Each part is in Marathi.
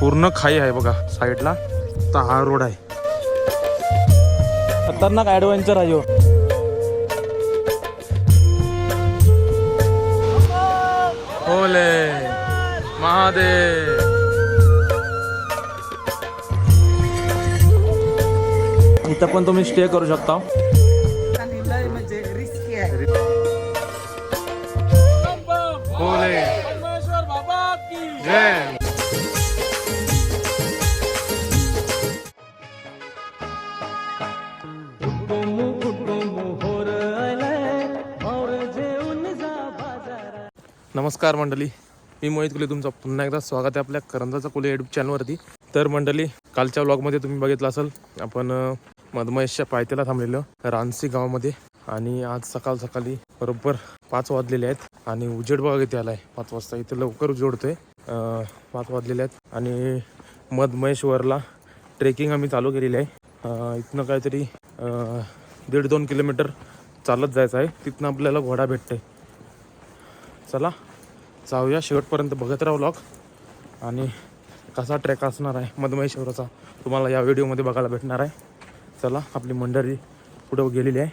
पूर्ण खाई आहे बघा साईडला. तर हा रोड आहे. खतरनाक ॲडव्हेंचर आहे ह्यो. ओले महादेव. इथं पण तुम्ही स्टे करू शकता. म्हणजे ओले जय. नमस्कार मंडळी. मी मोहित कुले तुमचं पुन्हा एकदा स्वागत आहे आपल्या करंजाचा कुले युट्यूब चॅनलवरती तर मंडळी कालच्या ब्लॉगमध्ये तुम्ही बघितलं असेल आपण मधमहेशच्या पायथ्याला थांबलेलो रानसी गावामध्ये. आणि आज सकाळ सकाळी बरोबर पाच वाजलेले आहेत. आणि उजेड बघा आला आहे पाच वाजता इथे लवकर उजेडतोय पाच वाजलेले आहेत. आणि मधमहेश्वरला ट्रेकिंग आम्ही चालू केलेली आहे. इथनं काहीतरी दीड दोन किलोमीटर चालत जायचं आहे. तिथनं आपल्याला घोडा भेटतंय. चला. जाऊया. शेवटपर्यंत बघत राहू लॉक आणि कसा ट्रॅक असणार आहे मधमहेश्वराचा तुम्हाला या व्हिडिओमध्ये बघायला भेटणार आहे. चला आपली मंडळी पुढं गेलेली आहे.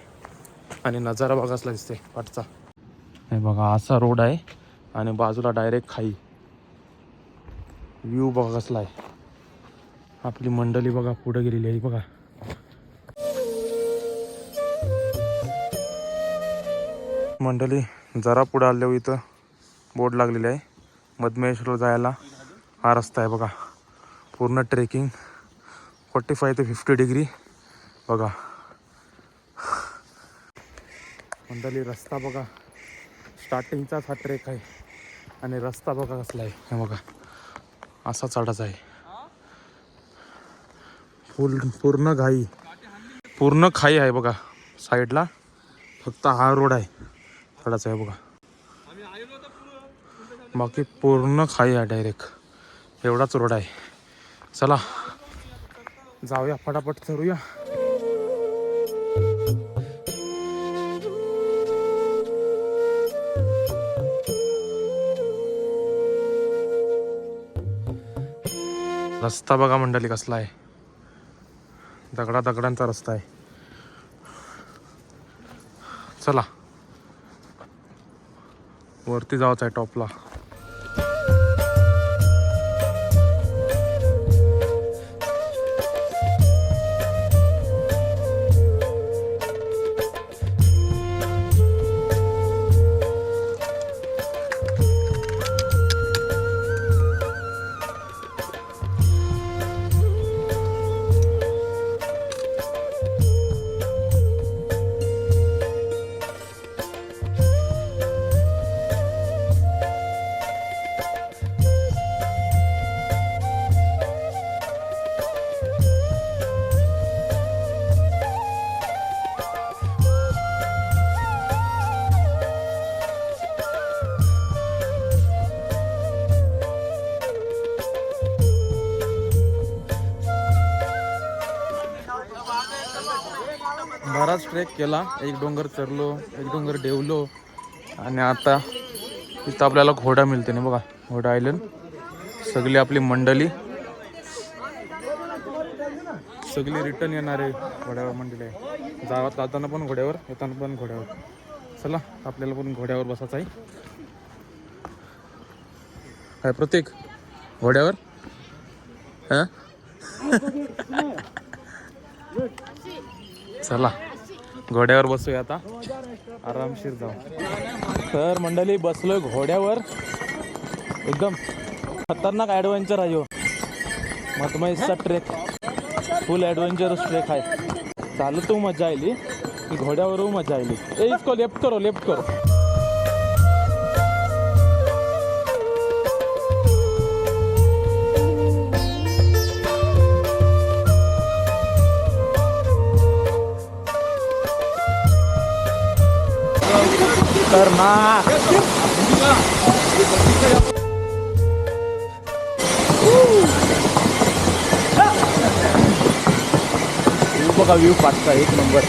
आणि नजारा बघा असला दिसते वाटचा हे बघा असा रोड आहे. आणि बाजूला डायरेक्ट खाई. व्ह्यू बघा कसला आहे. आपली मंडळी बघा पुढं गेलेली आहे बघा. मंडळी जरा पुढं आल्यावर इथं बोर्ड लागलेले आहे. मधमेश्वरला जायला हा रस्ता आहे बघा. पूर्ण ट्रेकिंग फोर्टी फाय ते फिफ्टी डिग्री बघा. मंडळी रस्ता बघा. स्टार्टिंगचाच हा ट्रेक आहे. आणि रस्ता बघा कसला आहे. हे बघा. असा चढाचा आहे. फुल पूर्ण घाई. पूर्ण खाई आहे बघा. साईडला फक्त हा रोड आहे. चढाचा आहे बघा. बाकी पूर्ण खाई आहे डायरेक्ट एवढाच रोड आहे. चला जाऊया फटाफट चढूया रस्ता बघा मंडळी कसला आहे. दगडा दगडांचा रस्ता आहे. चला. वरती जायचं आहे टॉपला. ट्रेक केला. एक डोंगर चरलो एक डोंगर डेवलो. आणि आता इथं आपल्याला घोडा मिळते ना बघा घोडा आयलंड सगळी आपली मंडळी. सगळी रिटर्न येणार आहे घोड्यावर मंडळी. आहे जावा जाताना पण घोड्यावर येताना पण घोड्यावर. चला आपल्याला पण घोड्यावर बसायचं आहे. काय प्रत्येक घोड्यावर? हा? चला. घोड्यावर बसूया आता. आरामशीर जाऊ. तर मंडळी बसलोय घोड्यावर. एकदम खतरनाक ॲडव्हेंचर आहे ह्यो. ट्रेक फुल ॲडव्हेंचरस ट्रेक आहे. चालतो मजा आली की घोड्यावर मजा आली ए इसको लेफ्ट करो लेफ्ट करो. खतरनाक व्ह्यू बघा व्ह्यू पाचचा एक नंबर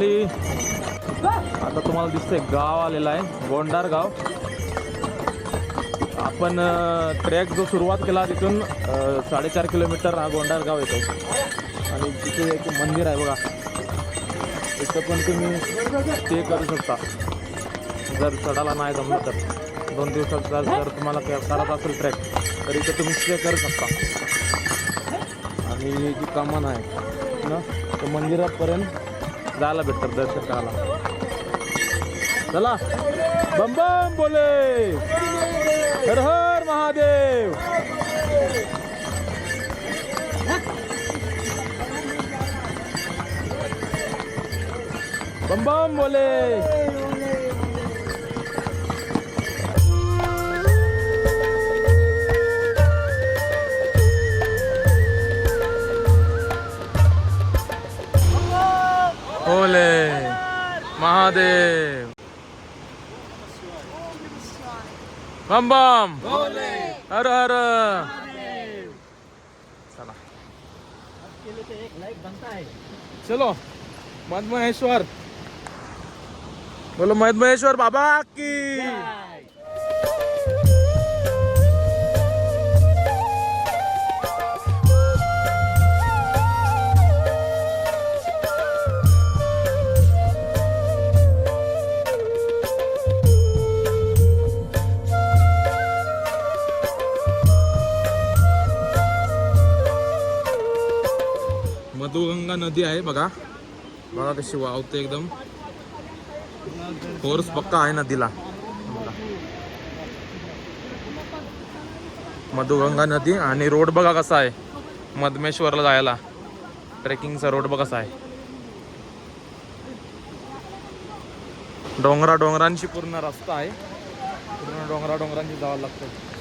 फायनली आता तुम्हाला दिसतंय गाव आलेलं आहे गोंडार गाव. आपण ट्रॅक जो सुरुवात केला तिथून साडेचार किलोमीटर हा गोंडार गाव येतो. आणि तिथे एक मंदिर आहे बघा. तिथं पण तुम्ही स्टे करू शकता. जर चढायला नाही जमलं तर. दोन दिवसात जर जर तुम्हाला काय असेल ट्रॅक तर इथं तुम्ही स्टे करू शकता. आणि जी कमान आहे ना तर मंदिरापर्यंत जायला भेटतात दर्शकाला. चला. बम बम बोले. हर हर महादेव. बम बम बोले. बोले महादेव बम बम हर हर चला चलो मधमहेश्वर बोलो मधमहेश्वर बाबा की मधुगंगा नदी आहे बघा. बघा कशी वावते एकदम. फोर्स पक्का आहे नदीला. मधुगंगा नदी आणि रोड बघा कसा आहे. मधमेश्वरला जायला. ट्रेकिंगचा रोड बघा कसा आहे. डोंगरा डोंगरांची पूर्ण रस्ता आहे. पूर्ण डोंगरा डोंगरांची जावं लागतं.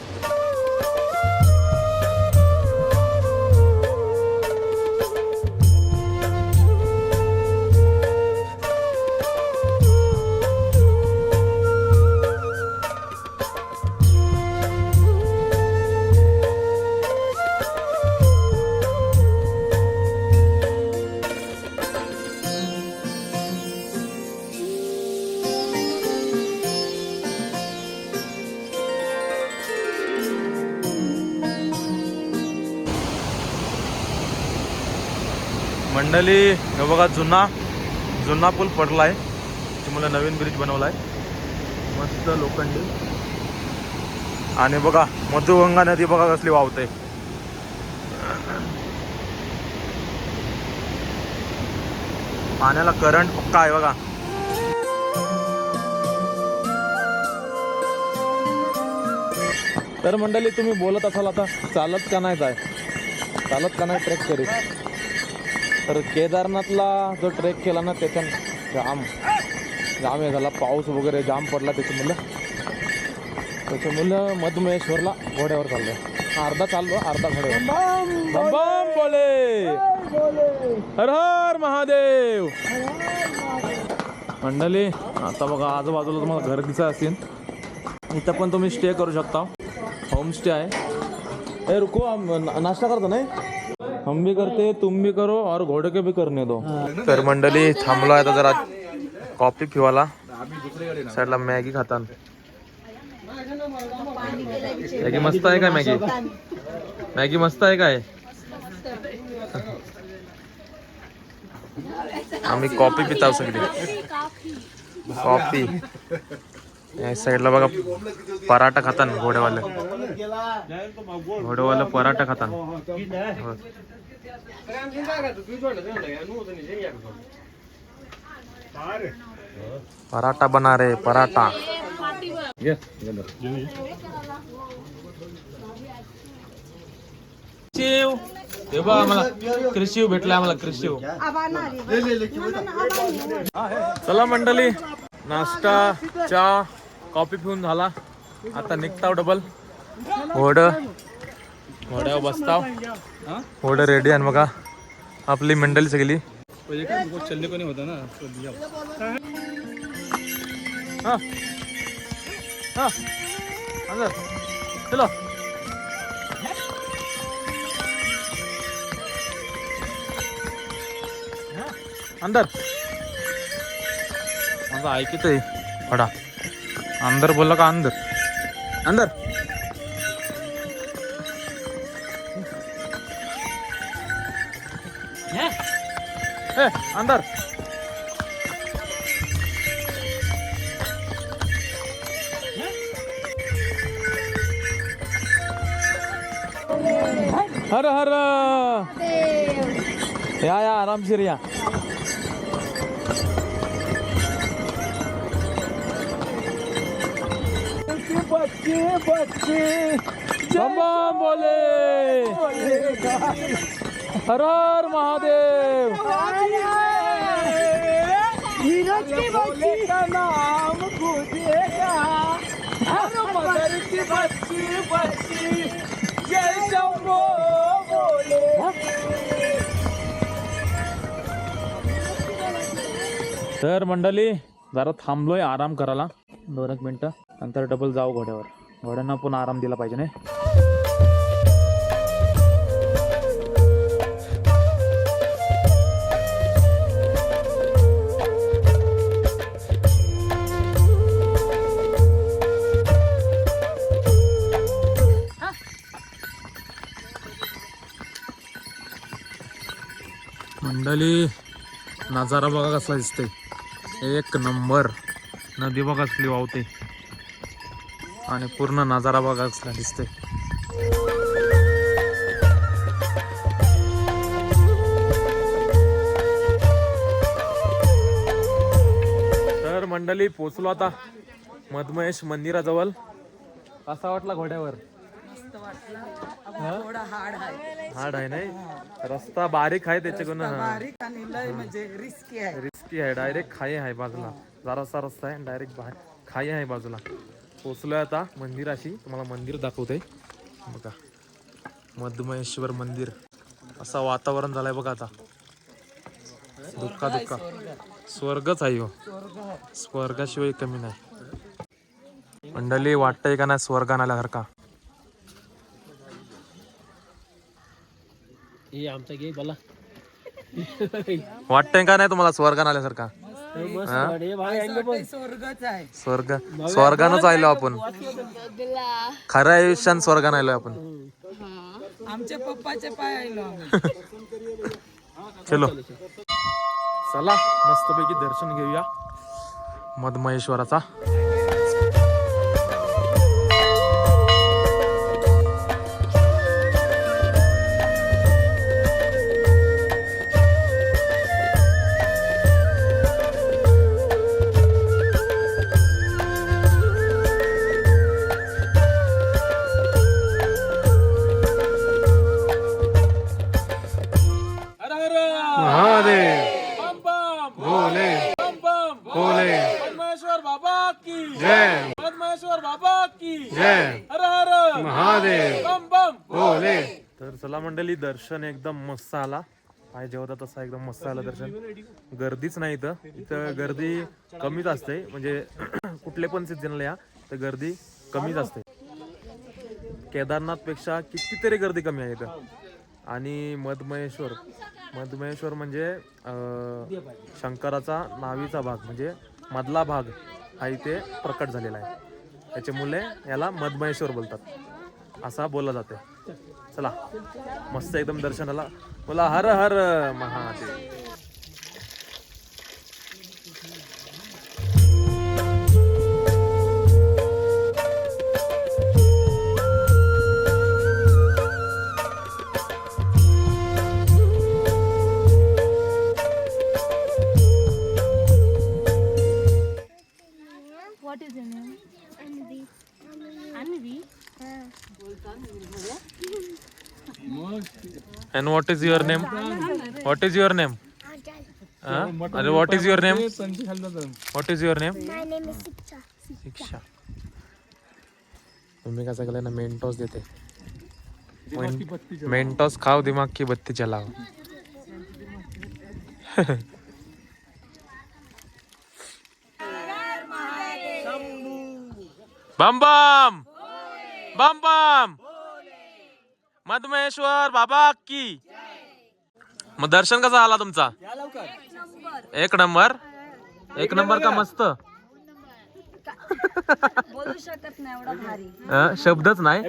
मंडळी हे बघा जुना जुना पूल पडला आहे तुम्हाला नवीन ब्रिज बनवलाय. मस्त लोखंडी. आणि बघा मधुगंगा नदी बघा कसली वाहते. पाण्याला करंट पक्का आहे बघा. तर मंडळी तुम्ही बोलत असाल आता चालत का नाही जाय? चालत का नाही ट्रेक करीत? तर केदारनाथला जो ट्रेक केला ना त्याच्यात जाम जाम हे झाला. पाऊस वगैरे जाम पडला त्याच्यामुळं त्याच्यामुळं मधुमेश्वरला घोड्यावर चाललं. अर्धा चाललो अर्धा घोड्यावर बोले. हर हर महादेव. मंडळी आता बघा आजूबाजूला तुम्हाला घर दिसत असेल. इथं पण तुम्ही स्टे करू शकता. होमस्टे आहे. ए रुको ना- नाश्ता करतो नाही हम भी करते तुम भी करो और घोड़े के भी करने दो। तर मंडळी थांबलो आहे आता जरा कॉफी पिवाला. साईडला मॅगी खातान. मॅगी मस्त आहे काय मॅगी? मॅगी मस्त आहे काय? आम्ही कॉफी पिताव सगळी. कॉफी. या साईडला बघा पराठा खातान घोड्यावाले. घोड्यावाले पराठा खातान. हो. पराठा बना रे पराठा. शिव हे बघ आम्हाला कृषी भेटला आम्हाला कृषी चला मंडळी नाश्ता चहा कॉफी पिऊन झाला. आता निघताव डबल घोड घोड्यावर बसताव घोड रेडी आहे बघा. आपली मंडळी सगळी. चल्ले कोणी होता ना हा. हा. अंदर. चलो. अंदर. माझं ऐकत आहे फडा अंदर बोलला का अंदर? अंदर. હે અંદર હર હર યા યા આરામથી રહ્યા બચ્ચે બચ્ચે બોલે हर हर महादेव। तर मंडळी जरा थांबलोय आराम करायला. दोन एक मिनिटं. नंतर डबल जाऊ घोड्यावर. घोड्यांना पण आराम दिला पाहिजे नाही? मंडळी नजारा बघा कसला दिसते एक नंबर. नदी बघा कसली वावते. आणि पूर्ण नजारा बघा कसला दिसते तर मंडळी पोचलो आता मधमहेश मंदिराजवळ. कसा वाटला घोड्यावर? थोडा हाड आहे. नाही? रस्ता बारीक आहे त्याच्याकडून बारीक आणि लय म्हणजे रिस्की आहे. रिस्की आहे डायरेक्ट खाई आहे बाजूला. जरासा रस्ता आहे डायरेक्ट बाहेर खाई आहे बाजूला. पोचलोय आता मंदिराशी. तुम्हाला मंदिर दाखवते. बघा. मधमहेश्वर मंदिर. असं वातावरण झालंय बघा आता. दुःखा दुःखा स्वर्गच आहे हो. स्वर्गाशिवाय कमी नाही. मंडळी वाटतंय का नाही स्वर्गान आल्यासारखा? हे आमचा गे बोला वाटतंय का नाही तुम्हाला स्वर्गान आल्यासारखा? मस्त हा? वाटे भाई असं वाटतंय स्वर्गच आहे. स्वर्ग स्वर्गानच आलो आपण. खऱ्या आयुष्यात स्वर्गान आलोय आपण. आमच्या पप्पाचे पाय आलो चलो. चला मस्तपैकी दर्शन घेऊया मधमहेश्वराचा दर्शन एकदम मस्त आला. पाहिजे होता तसा एकदम मस्त आला दर्शन. गर्दीच नाही इथं. इथं गर्दी कमीच असते. म्हणजे कुठले पण सीझनला या तर गर्दी कमीच असते. केदारनाथपेक्षा कितीतरी गर्दी कमी आहे इथं. आणि मधमहेश्वर. मधमहेश्वर म्हणजे शंकराचा नावीचा भाग म्हणजे मधला भाग हा इथे प्रकट झालेला आहे. त्याच्यामुळे याला मधमहेश्वर बोलतात. असा बोलला जाते चला. मस्त एकदम दर्शनाला. बोला Har Har Mahadev. And what is your name what is your name अरे what is your name what is your name My name is Siksha. शिक्षा तुम्ही कसं केलं ना मेंटॉस देते. मेंटॉस खाव दिमाग की बत्ती चलाव बम बम! बम बम! मधमेश्वर बाबा की. मग दर्शन कसं आला तुमचा? एक नंबर. एक नंबर का मस्त? बोलू शकत नाही एवढा भारी. शब्दच नाही.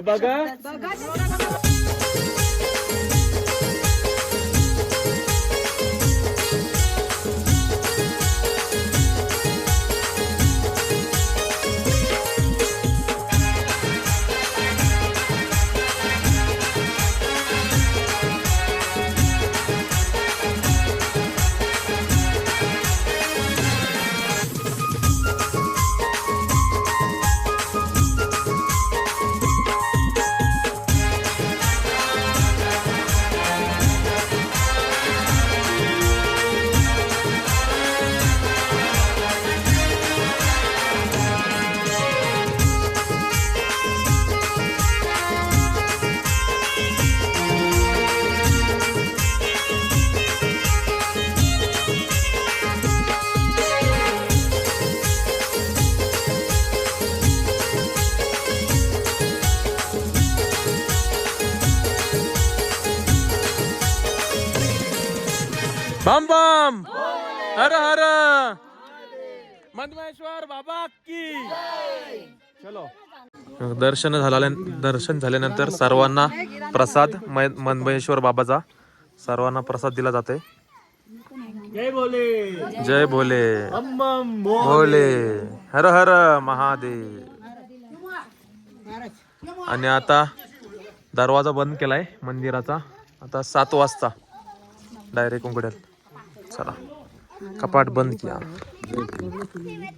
बम बम। हर हर। मधमेश्वर बाबा की। चलो। दर्शन झाल्या दर्शन झाल्यानंतर सर्वांना प्रसाद मनमहेश्वर बाबाचा सर्वांना प्रसाद दिला जाते जय बोले जय भोले। भोले। हर हर महादेव। आणि आता दरवाजा बंद केलाय मंदिराचा. आता सात वाजता. डायरेक्ट उघडेल चला. कपाट बंद किया.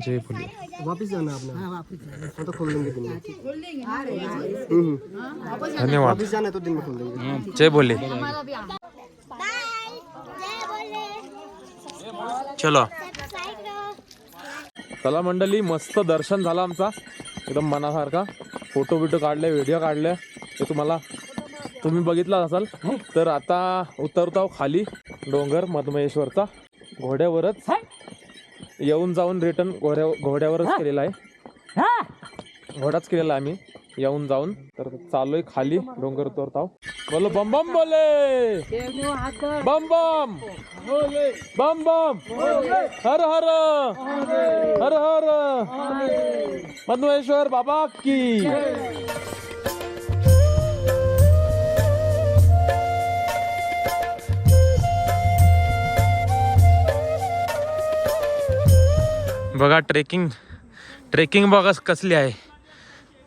जय भोले वापिस जाना. अपना तो खोल देंगे दिन में. धन्यवाद वापिस जाना है तो दिन में खोल देंगे जय भोले चलो चला. मंडळी मस्त दर्शन झालं आमचा. एकदम मनासारखा. फोटो बिटो काढले व्हिडिओ काढले. ते तुम्हाला तुम्ही बघितला असाल. तर आता उतरतो खाली. डोंगर मधमहेश्वरचा घोड्यावरच येऊन जाऊन रिटर्न घोड्या घोड्यावरच केलेला आहे. घोडाच केलेला आहे आम्ही येऊन जाऊन. तर चाललोय खाली डोंगर उतरताव बोलो बम बम बोले! बम बम! बम बम! हर हर! हर हर! मधमेश्वर बाबा की! बघा ट्रेकिंग ट्रेकिंग बघा कसली आहे.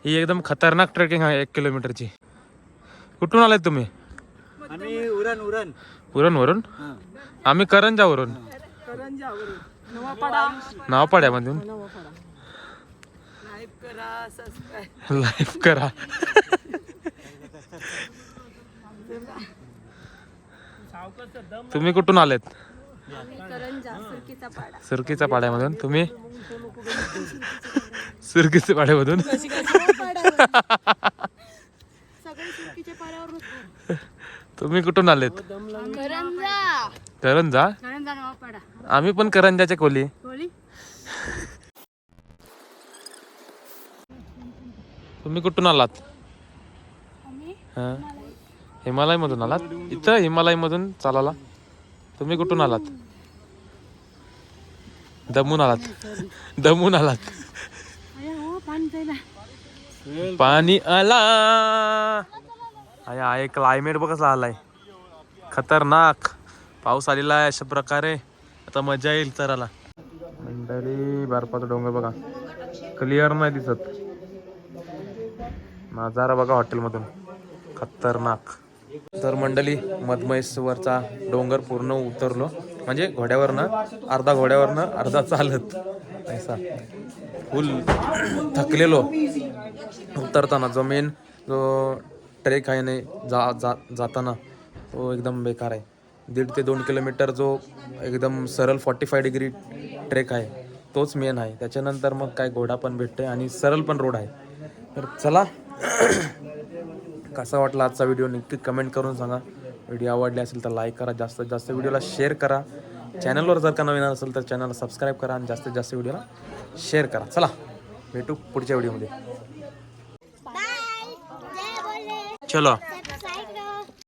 ही एकदम खतरनाक ट्रेकिंग आहे एक किलोमीटरची कुठून आलाय तुम्ही? आम्ही उरण उरण. उरणवरून आम्ही करंजावरून. नाव पाड्यामधून लाईक करा तुम्ही कुठून आलेत? करंजा सुरकीचा पाड्यामधून तुम्ही सुरकीच्या पाड्यामधून तुम्ही कुठून आलेत? करंजा. करंजा? आम्ही पण करंजाचे कोली बोली तुम्ही कुठून आलात? आम्ही हा. हिमालय. मधून आलात? इथं हिमालय मधून चालाला तुम्ही कुठून आलात? दमून आलात. दमून आलात. पाणी पाणी आला आहे आहे क्लायमेट बघ कसला आलाय. खतरनाक. पाऊस आलेला आहे अशा प्रकारे. आता मजा येईल चराला मंडळी बर्फाचा डोंगर बघा. क्लिअर नाही दिसत. नजारा बघा हॉटेलमधून. खतरनाक. तर मंडळी मधमहेश्वरचा डोंगर पूर्ण उतरलो. म्हणजे घोड्यावरनं अर्धा घोड्यावरनं अर्धा चालत. ऐसा फुल थकलेलो उतरताना जो मेन जो ट्रेक आहे नाही जा जा जाताना तो एकदम बेकार आहे. दीड ते दोन किलोमीटर जो एकदम सरळ फॉर्टी फाय डिग्री ट्रेक आहे तोच मेन आहे. त्याच्यानंतर मग काय घोडा पण भेटते आणि सरळ पण रोड आहे. तर चला कसा वाटला आजचा व्हिडिओ नक्की कमेंट करून सांगा. व्हिडिओ आवडले असेल तर लाईक करा जास्तीत जास्त व्हिडिओला शेअर करा. चॅनलवर जर का नवीन असेल तर चॅनलला सबस्क्राईब करा आणि जास्तीत जास्त व्हिडिओला शेअर करा. चला भेटू पुढच्या व्हिडिओमध्ये. चलो.